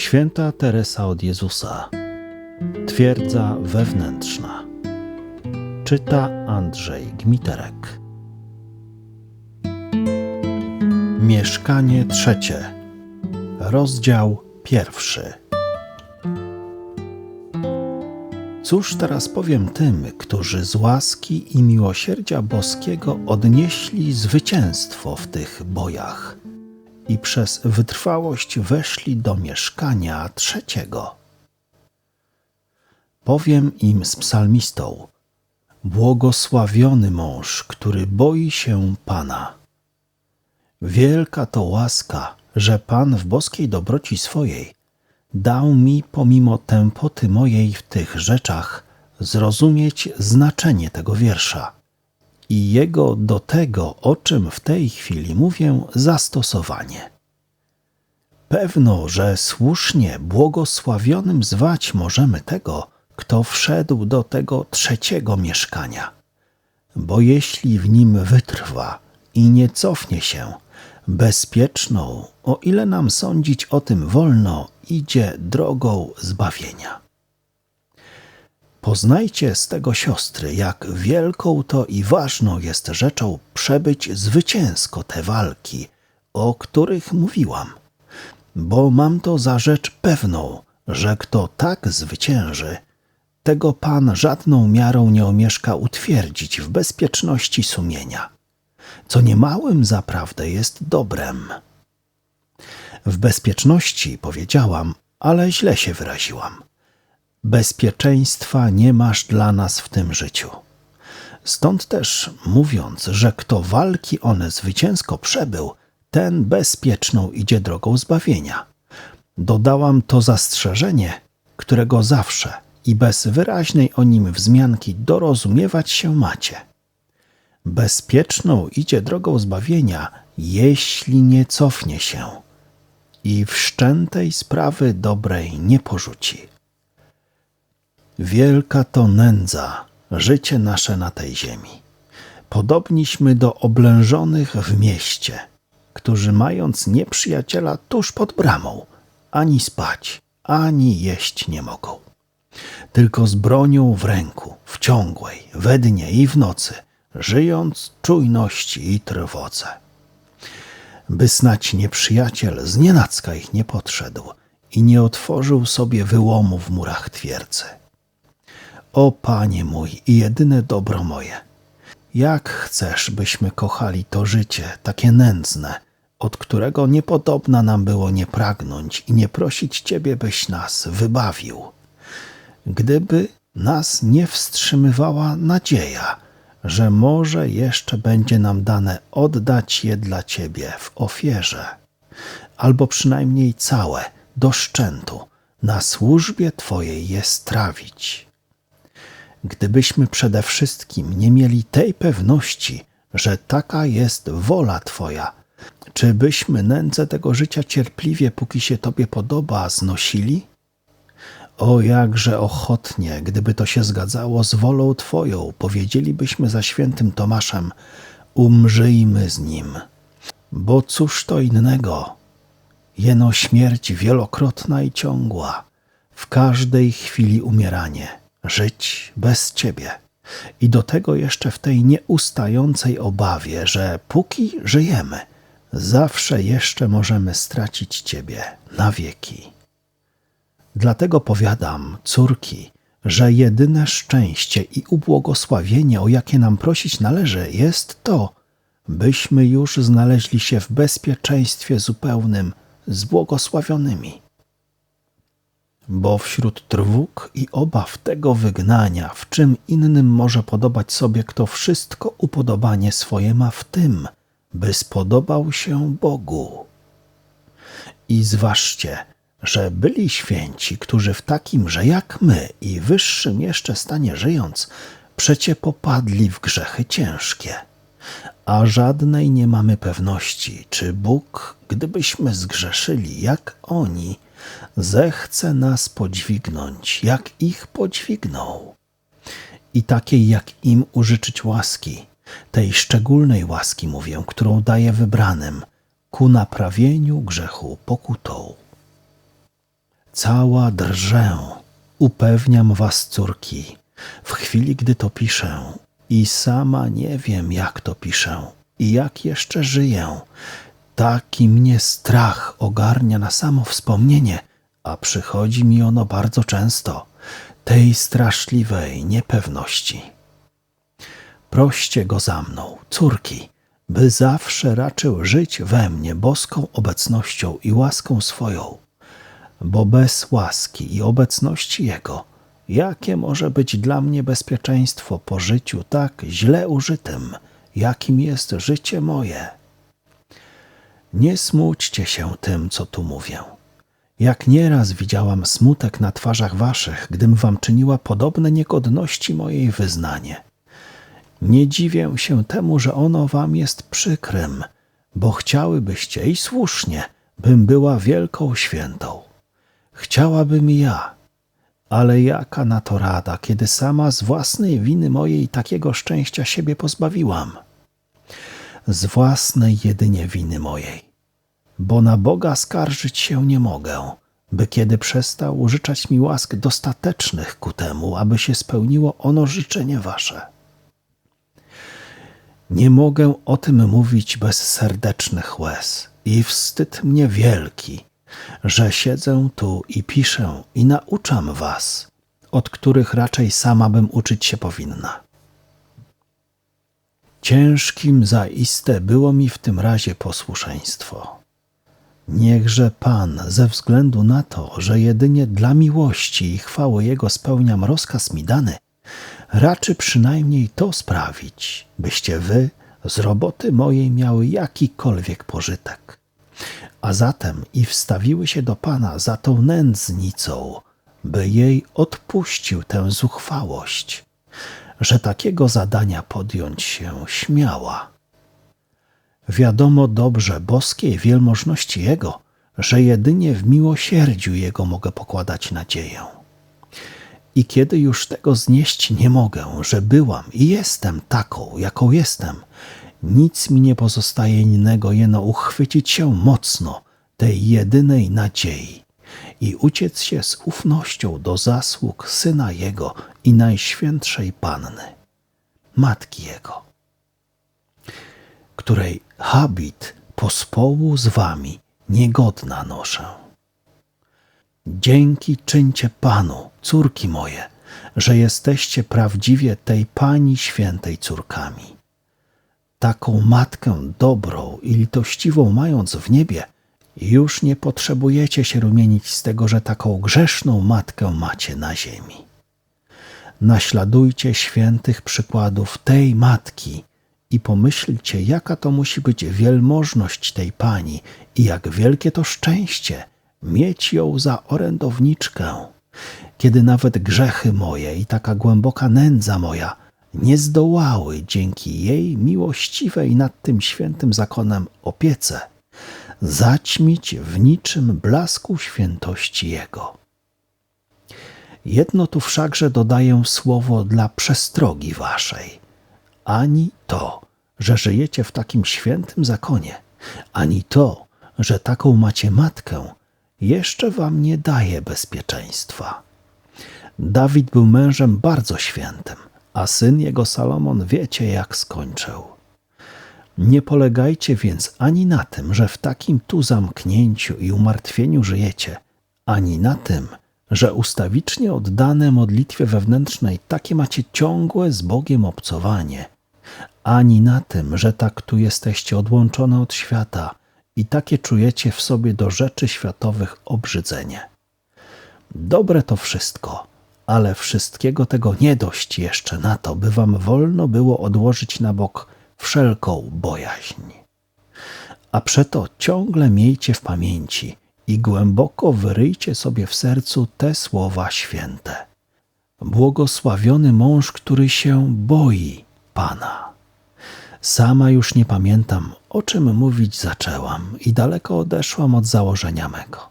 Święta Teresa od Jezusa. Twierdza wewnętrzna. Czyta Andrzej Gmiterek. Mieszkanie trzecie. Rozdział pierwszy. Cóż teraz powiem tym, którzy z łaski i miłosierdzia boskiego odnieśli zwycięstwo w tych bojach i przez wytrwałość weszli do mieszkania trzeciego? Powiem im z psalmistą: Błogosławiony mąż, który boi się Pana. Wielka to łaska, że Pan w boskiej dobroci swojej dał mi pomimo tępoty mojej w tych rzeczach zrozumieć znaczenie tego wiersza i jego do tego, o czym w tej chwili mówię, zastosowanie. Pewno, że słusznie błogosławionym zwać możemy tego, kto wszedł do tego trzeciego mieszkania, bo jeśli w nim wytrwa i nie cofnie się, bezpieczną, o ile nam sądzić o tym wolno, idzie drogą zbawienia. Poznajcie z tego siostry, jak wielką to i ważną jest rzeczą przebyć zwycięsko te walki, o których mówiłam, bo mam to za rzecz pewną, że kto tak zwycięży, tego Pan żadną miarą nie omieszka utwierdzić w bezpieczności sumienia, co niemałym zaprawdę jest dobrem. W bezpieczności powiedziałam, ale źle się wyraziłam. Bezpieczeństwa nie masz dla nas w tym życiu. Stąd też, mówiąc, że kto walki one zwycięsko przebył, ten bezpieczną idzie drogą zbawienia. Dodałam to zastrzeżenie, którego zawsze i bez wyraźnej o nim wzmianki dorozumiewać się macie. Bezpieczną idzie drogą zbawienia, jeśli nie cofnie się i wszczętej sprawy dobrej nie porzuci. Wielka to nędza, życie nasze na tej ziemi. Podobniśmy do oblężonych w mieście, którzy mając nieprzyjaciela tuż pod bramą, ani spać, ani jeść nie mogą. Tylko z bronią w ręku, w ciągłej, we dnie i w nocy, żyjąc czujności i trwodze by snać nieprzyjaciel z ich nie podszedł i nie otworzył sobie wyłomu w murach twierdzy. O Panie mój i jedyne dobro moje, jak chcesz, byśmy kochali to życie, takie nędzne, od którego niepodobna nam było nie pragnąć i nie prosić Ciebie, byś nas wybawił. Gdyby nas nie wstrzymywała nadzieja, że może jeszcze będzie nam dane oddać je dla Ciebie w ofierze, albo przynajmniej całe, do szczętu, na służbie Twojej je strawić. Gdybyśmy przede wszystkim nie mieli tej pewności, że taka jest wola Twoja, czy byśmy nędzę tego życia cierpliwie, póki się Tobie podoba, znosili? O jakże ochotnie, gdyby to się zgadzało z wolą Twoją, powiedzielibyśmy za świętym Tomaszem: Umrzyjmy z nim. Bo cóż to innego? Jeno śmierć wielokrotna i ciągła, w każdej chwili umieranie, żyć bez Ciebie. I do tego jeszcze w tej nieustającej obawie, że póki żyjemy, zawsze jeszcze możemy stracić Ciebie na wieki. Dlatego powiadam, córki, że jedyne szczęście i ubłogosławienie, o jakie nam prosić należy, jest to, byśmy już znaleźli się w bezpieczeństwie zupełnym z błogosławionymi. Bo wśród trwóg i obaw tego wygnania, w czym innym może podobać sobie kto wszystko upodobanie swoje ma w tym, by spodobał się Bogu. I zważcie, że byli święci, którzy w takim, że jak my i wyższym jeszcze stanie żyjąc, przecie popadli w grzechy ciężkie. A żadnej nie mamy pewności, czy Bóg, gdybyśmy zgrzeszyli jak oni, zechce nas podźwignąć, jak ich podźwignął. I takiej jak im użyczyć łaski, tej szczególnej łaski mówię, którą daje wybranym, ku naprawieniu grzechu pokutą. cała drżę. Upewniam was, córki, w chwili, gdy to piszę, i sama nie wiem, jak to piszę, i jak jeszcze żyję. Taki mnie strach ogarnia na samo wspomnienie, a przychodzi mi ono bardzo często, tej straszliwej niepewności. Proście go za mną, córki, by zawsze raczył żyć we mnie boską obecnością i łaską swoją, bo bez łaski i obecności Jego, jakie może być dla mnie bezpieczeństwo po życiu tak źle użytym, jakim jest życie moje? Nie smućcie się tym, co tu mówię. Jak nieraz widziałam smutek na twarzach waszych, gdym wam czyniła podobne niegodności mojej wyznanie. Nie dziwię się temu, że ono wam jest przykrym, bo chciałybyście i słusznie, bym była wielką świętą. Chciałabym ja, ale jaka na to rada, kiedy sama z własnej winy mojej takiego szczęścia siebie pozbawiłam? Z własnej jedynie winy mojej bo na Boga skarżyć się nie mogę, by kiedy przestał użyczać mi łask dostatecznych ku temu, aby się spełniło ono życzenie wasze. Nie mogę o tym mówić bez serdecznych łez i wstyd mnie wielki, że siedzę tu i piszę i nauczam was, od których raczej sama bym uczyć się powinna. Ciężkim zaiste było mi w tym razie posłuszeństwo Niechże Pan, ze względu na to, że jedynie dla miłości i chwały Jego spełniam rozkaz mi dany, raczy przynajmniej to sprawić, byście wy z roboty mojej miały jakikolwiek pożytek. A zatem i wstawiły się do Pana za tą nędznicą, by jej odpuścił tę zuchwałość, że takiego zadania podjąć się śmiała Wiadomo dobrze boskiej wielmożności Jego, że jedynie w miłosierdziu Jego mogę pokładać nadzieję. I kiedy już tego znieść nie mogę, że byłam i jestem taką, jaką jestem, nic mi nie pozostaje innego jeno uchwycić się mocno tej jedynej nadziei i uciec się z ufnością do zasług Syna Jego i Najświętszej Panny, Matki Jego której habit pospołu z wami niegodna noszę. Dzięki czyńcie Panu, córki moje, że jesteście prawdziwie tej Pani świętej córkami. Taką matkę dobrą i litościwą mając w niebie, już nie potrzebujecie się rumienić z tego, że taką grzeszną matkę macie na ziemi. Naśladujcie świętych przykładów tej matki, i pomyślcie, jaka to musi być wielmożność tej pani i jak wielkie to szczęście mieć ją za orędowniczkę, kiedy nawet grzechy moje i taka głęboka nędza moja nie zdołały dzięki jej miłościwej nad tym świętym zakonem opiece zaćmić w niczym blasku świętości Jego. Jedno tu wszakże dodaję słowo dla przestrogi waszej – ani to, że żyjecie w takim świętym zakonie, ani to, że taką macie matkę, jeszcze wam nie daje bezpieczeństwa. Dawid był mężem bardzo świętym, a syn jego Salomon wiecie, jak skończył. Nie polegajcie więc ani na tym, że w takim tu zamknięciu i umartwieniu żyjecie, ani na tym, że ustawicznie oddane modlitwie wewnętrznej takie macie ciągłe z Bogiem obcowanie, ani na tym, że tak tu jesteście odłączone od świata i takie czujecie w sobie do rzeczy światowych obrzydzenie. Dobre to wszystko, ale wszystkiego tego nie dość jeszcze na to, by wam wolno było odłożyć na bok wszelką bojaźń. A przeto ciągle miejcie w pamięci, i głęboko wyryjcie sobie w sercu te słowa święte. Błogosławiony mąż, który się boi Pana. Sama już nie pamiętam, o czym mówić zaczęłam i daleko odeszłam od założenia mego.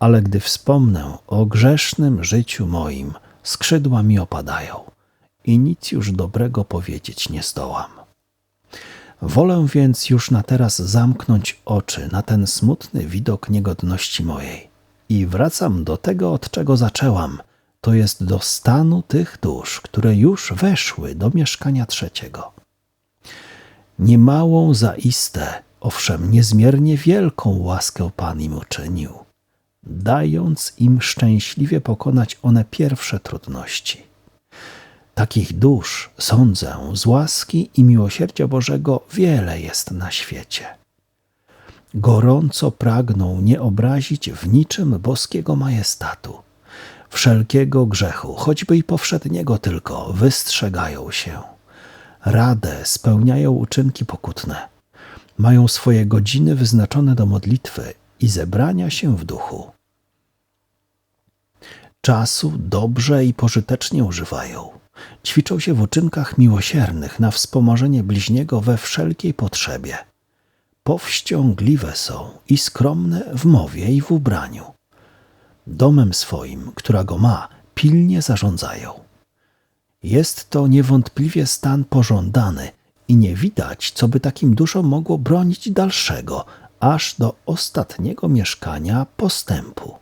Ale gdy wspomnę o grzesznym życiu moim, skrzydła mi opadają i nic już dobrego powiedzieć nie zdołam. Wolę więc już na teraz zamknąć oczy na ten smutny widok niegodności mojej, I wracam do tego, od czego zaczęłam, to jest do stanu tych dusz, które już weszły do mieszkania trzeciego. Niemałą zaiste, owszem, niezmiernie wielką łaskę Pan im uczynił, dając im szczęśliwie pokonać one pierwsze trudności. Takich dusz, sądzę, z łaski i miłosierdzia Bożego wiele jest na świecie. Gorąco pragną nie obrazić w niczym boskiego majestatu. Wszelkiego grzechu, choćby i powszedniego tylko, wystrzegają się. Radę spełniają uczynki pokutne. Mają swoje godziny wyznaczone do modlitwy i zebrania się w duchu. Czasu dobrze i pożytecznie używają ćwiczą się w uczynkach miłosiernych na wspomożenie bliźniego we wszelkiej potrzebie. Powściągliwe są i skromne w mowie i w ubraniu. Domem swoim, która go ma, pilnie zarządzają. Jest to niewątpliwie stan pożądany i nie widać, co by takim duszom mogło bronić dalszego, aż do ostatniego mieszkania postępu.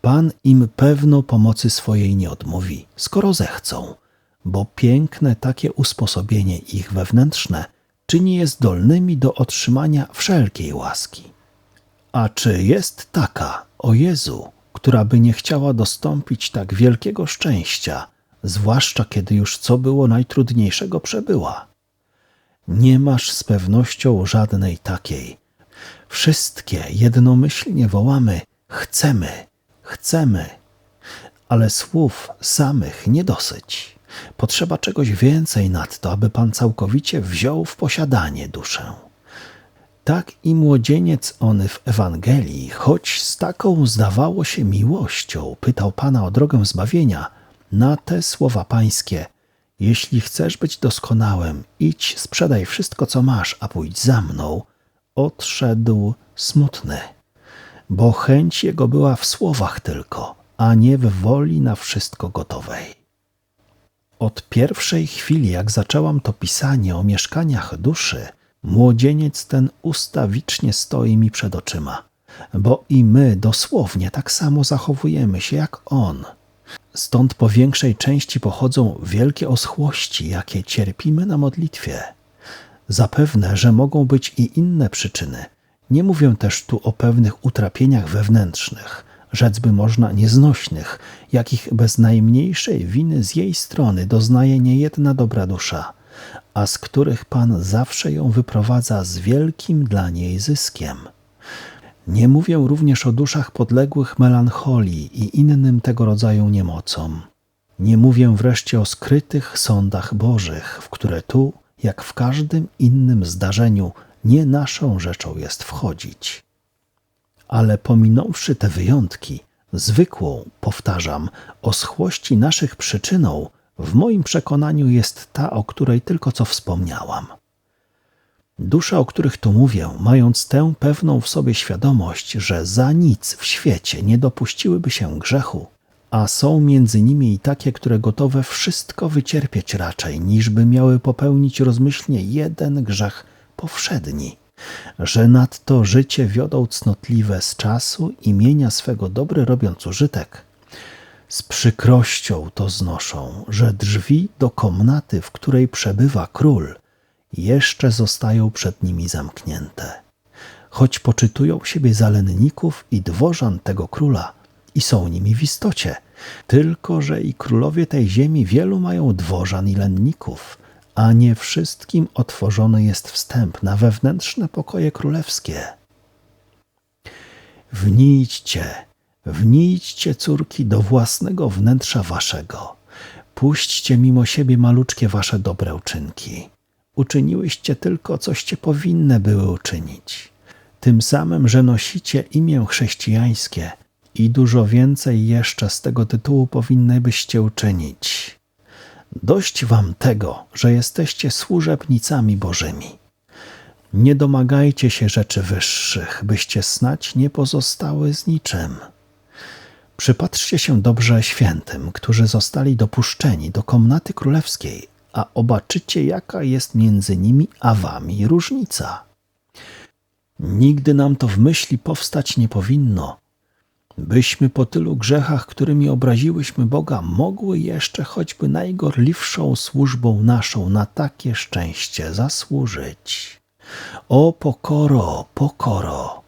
Pan im pewno pomocy swojej nie odmówi, skoro zechcą, bo piękne takie usposobienie ich wewnętrzne czyni je zdolnymi do otrzymania wszelkiej łaski. A czy jest taka, o Jezu, która by nie chciała dostąpić tak wielkiego szczęścia, zwłaszcza kiedy już co było najtrudniejszego przebyła? Nie masz z pewnością żadnej takiej. Wszystkie jednomyślnie wołamy: chcemy, Chcemy, ale słów samych nie dosyć. Potrzeba czegoś więcej nadto, aby Pan całkowicie wziął w posiadanie duszę. Tak i młodzieniec on w Ewangelii, choć z taką zdawało się miłością, pytał Pana o drogę zbawienia, na te słowa pańskie: Jeśli chcesz być doskonałym, idź, sprzedaj wszystko, co masz, a pójdź za mną, odszedł smutny bo chęć jego była w słowach tylko, a nie w woli na wszystko gotowej. Od pierwszej chwili, jak zaczęłam to pisanie o mieszkaniach duszy, młodzieniec ten ustawicznie stoi mi przed oczyma, bo i my dosłownie tak samo zachowujemy się jak on. Stąd po większej części pochodzą wielkie oschłości, jakie cierpimy na modlitwie. Zapewne, że mogą być i inne przyczyny – nie mówię też tu o pewnych utrapieniach wewnętrznych, rzec by można nieznośnych, jakich bez najmniejszej winy z jej strony doznaje niejedna dobra dusza, a z których Pan zawsze ją wyprowadza z wielkim dla niej zyskiem. Nie mówię również o duszach podległych melancholii i innym tego rodzaju niemocom. Nie mówię wreszcie o skrytych sądach Bożych, w które tu, jak w każdym innym zdarzeniu, nie naszą rzeczą jest wchodzić. Ale pominąwszy te wyjątki, zwykłą, powtarzam, oschłości naszych przyczyną, w moim przekonaniu jest ta, o której tylko co wspomniałam. Dusze, o których tu mówię, mając tę pewną w sobie świadomość, że za nic w świecie nie dopuściłyby się grzechu, a są między nimi i takie, które gotowe wszystko wycierpieć raczej, niżby miały popełnić rozmyślnie jeden grzech powszedni, że nadto życie wiodą cnotliwe z czasu imienia swego dobry robiąc użytek. Z przykrością to znoszą, że drzwi do komnaty, w której przebywa król, jeszcze zostają przed nimi zamknięte. Choć poczytują siebie zalenników i dworzan tego króla i są nimi w istocie, tylko że i królowie tej ziemi wielu mają dworzan i lenników, a nie wszystkim otworzony jest wstęp na wewnętrzne pokoje królewskie. Wnijcie, wnijcie, córki, do własnego wnętrza waszego. Puśćcie mimo siebie maluczkie wasze dobre uczynki. Uczyniłyście tylko, coście powinne były uczynić. Tym samym, że nosicie imię chrześcijańskie i dużo więcej jeszcze z tego tytułu powinny byście uczynić. Dość wam tego, że jesteście służebnicami Bożymi. Nie domagajcie się rzeczy wyższych, byście snać nie pozostały z niczym. Przypatrzcie się dobrze świętym, którzy zostali dopuszczeni do komnaty królewskiej, a obaczycie, jaka jest między nimi a wami różnica. Nigdy nam to w myśli powstać nie powinno, byśmy po tylu grzechach, którymi obraziłyśmy Boga, mogły jeszcze choćby najgorliwszą służbą naszą na takie szczęście zasłużyć. O pokoro, pokoro!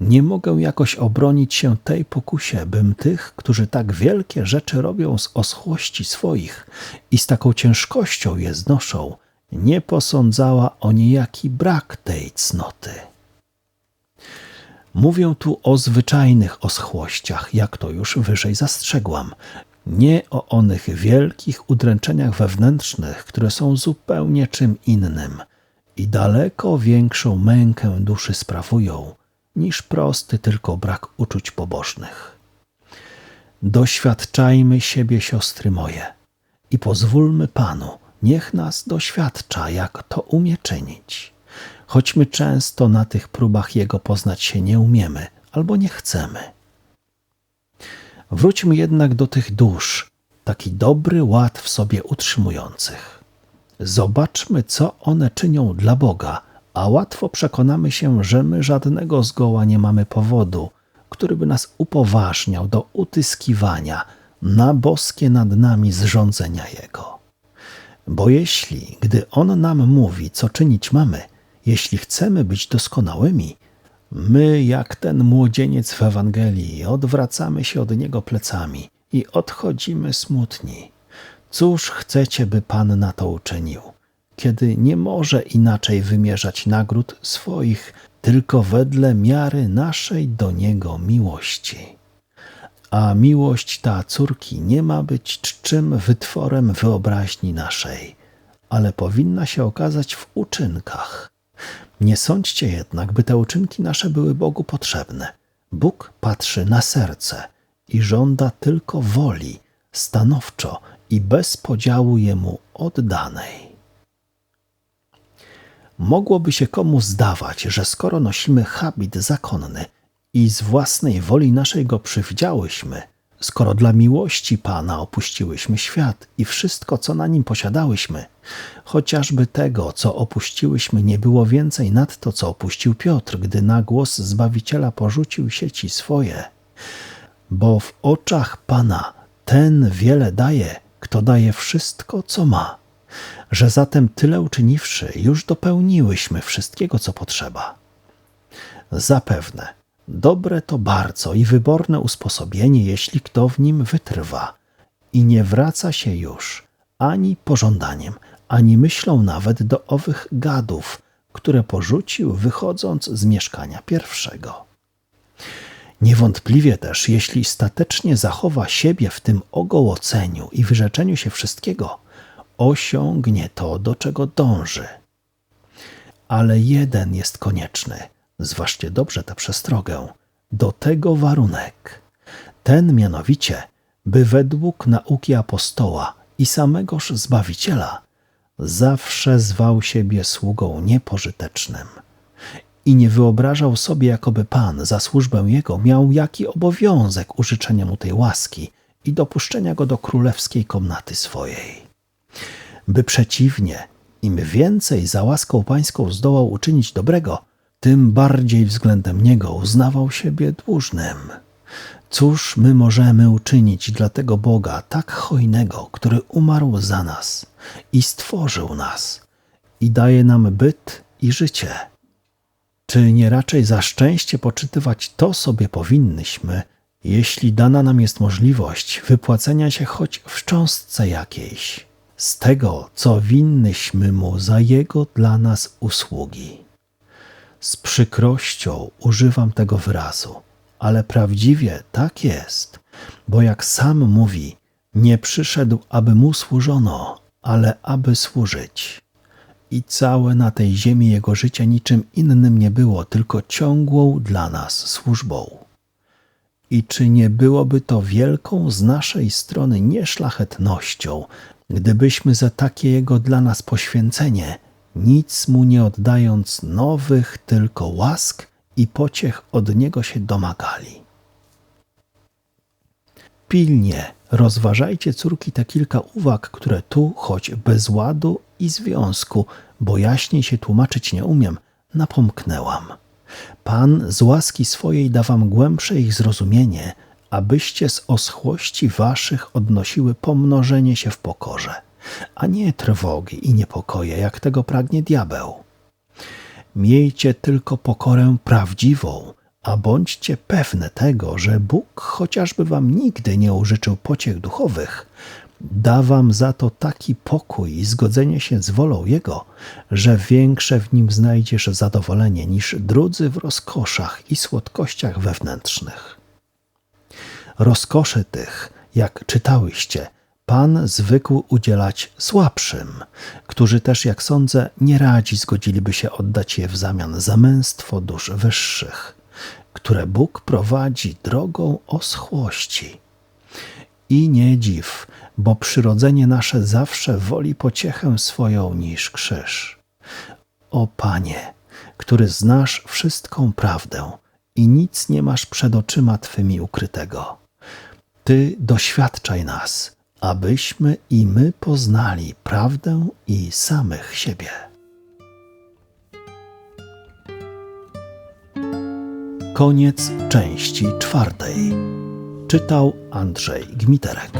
Nie mogę jakoś obronić się tej pokusie, bym tych, którzy tak wielkie rzeczy robią z oschłości swoich i z taką ciężkością je znoszą, nie posądzała o niejaki brak tej cnoty. Mówię tu o zwyczajnych oschłościach, jak to już wyżej zastrzegłam, nie o onych wielkich udręczeniach wewnętrznych, które są zupełnie czym innym i daleko większą mękę duszy sprawują niż prosty tylko brak uczuć pobożnych. Doświadczajmy siebie, siostry moje, i pozwólmy Panu, niech nas doświadcza, jak to umie czynić choć my często na tych próbach Jego poznać się nie umiemy albo nie chcemy. Wróćmy jednak do tych dusz, taki dobry ład w sobie utrzymujących. Zobaczmy, co one czynią dla Boga, a łatwo przekonamy się, że my żadnego zgoła nie mamy powodu, który by nas upoważniał do utyskiwania na boskie nad nami zrządzenia Jego. Bo jeśli, gdy On nam mówi, co czynić mamy, jeśli chcemy być doskonałymi, my, jak ten młodzieniec w Ewangelii, odwracamy się od niego plecami i odchodzimy smutni. Cóż chcecie, by Pan na to uczynił, kiedy nie może inaczej wymierzać nagród swoich, tylko wedle miary naszej do Niego miłości? A miłość ta córki nie ma być czczym wytworem wyobraźni naszej, ale powinna się okazać w uczynkach nie sądźcie jednak, by te uczynki nasze były Bogu potrzebne. Bóg patrzy na serce i żąda tylko woli, stanowczo i bez podziału Jemu oddanej. Mogłoby się komu zdawać, że skoro nosimy habit zakonny i z własnej woli naszej go przywdziałyśmy, skoro dla miłości Pana opuściłyśmy świat i wszystko, co na nim posiadałyśmy, chociażby tego, co opuściłyśmy, nie było więcej nad to, co opuścił Piotr, gdy na głos Zbawiciela porzucił sieci swoje. Bo w oczach Pana ten wiele daje, kto daje wszystko, co ma. Że zatem tyle uczyniwszy, już dopełniłyśmy wszystkiego, co potrzeba. Zapewne Dobre to bardzo i wyborne usposobienie, jeśli kto w nim wytrwa i nie wraca się już ani pożądaniem, ani myślą nawet do owych gadów, które porzucił wychodząc z mieszkania pierwszego. Niewątpliwie też, jeśli statecznie zachowa siebie w tym ogołoceniu i wyrzeczeniu się wszystkiego, osiągnie to, do czego dąży. Ale jeden jest konieczny – zważcie dobrze tę przestrogę, do tego warunek. Ten mianowicie, by według nauki apostoła i samegoż Zbawiciela zawsze zwał siebie sługą niepożytecznym i nie wyobrażał sobie, jakoby Pan za służbę Jego miał jaki obowiązek użyczenia mu tej łaski i dopuszczenia go do królewskiej komnaty swojej. By przeciwnie, im więcej za łaską pańską zdołał uczynić dobrego, tym bardziej względem Niego uznawał siebie dłużnym. Cóż my możemy uczynić dla tego Boga tak hojnego, który umarł za nas i stworzył nas i daje nam byt i życie? Czy nie raczej za szczęście poczytywać to sobie powinnyśmy, jeśli dana nam jest możliwość wypłacenia się choć w cząstce jakiejś z tego, co winnyśmy Mu za Jego dla nas usługi? Z przykrością używam tego wyrazu, ale prawdziwie tak jest, bo jak sam mówi, nie przyszedł, aby mu służono, ale aby służyć. I całe na tej ziemi jego życie niczym innym nie było, tylko ciągłą dla nas służbą. I czy nie byłoby to wielką z naszej strony nieszlachetnością, gdybyśmy za takie jego dla nas poświęcenie nic mu nie oddając nowych, tylko łask i pociech od niego się domagali. Pilnie rozważajcie, córki, te kilka uwag, które tu, choć bez ładu i związku, bo jaśniej się tłumaczyć nie umiem, napomknęłam. Pan z łaski swojej da wam głębsze ich zrozumienie, abyście z oschłości waszych odnosiły pomnożenie się w pokorze, a nie trwogi i niepokoje, jak tego pragnie diabeł. Miejcie tylko pokorę prawdziwą, a bądźcie pewne tego, że Bóg, chociażby wam nigdy nie użyczył pociech duchowych, da wam za to taki pokój i zgodzenie się z wolą Jego, że większe w nim znajdziesz zadowolenie niż drudzy w rozkoszach i słodkościach wewnętrznych. Rozkoszy tych, jak czytałyście, Pan zwykł udzielać słabszym, którzy też, jak sądzę, nie radzi zgodziliby się oddać je w zamian za męstwo dusz wyższych, które Bóg prowadzi drogą oschłości. I nie dziw, bo przyrodzenie nasze zawsze woli pociechę swoją niż krzyż. O Panie, który znasz wszystką prawdę i nic nie masz przed oczyma Twymi ukrytego. Ty doświadczaj nas, abyśmy i my poznali prawdę i samych siebie. Koniec części czwartej. Czytał Andrzej Gmiterek.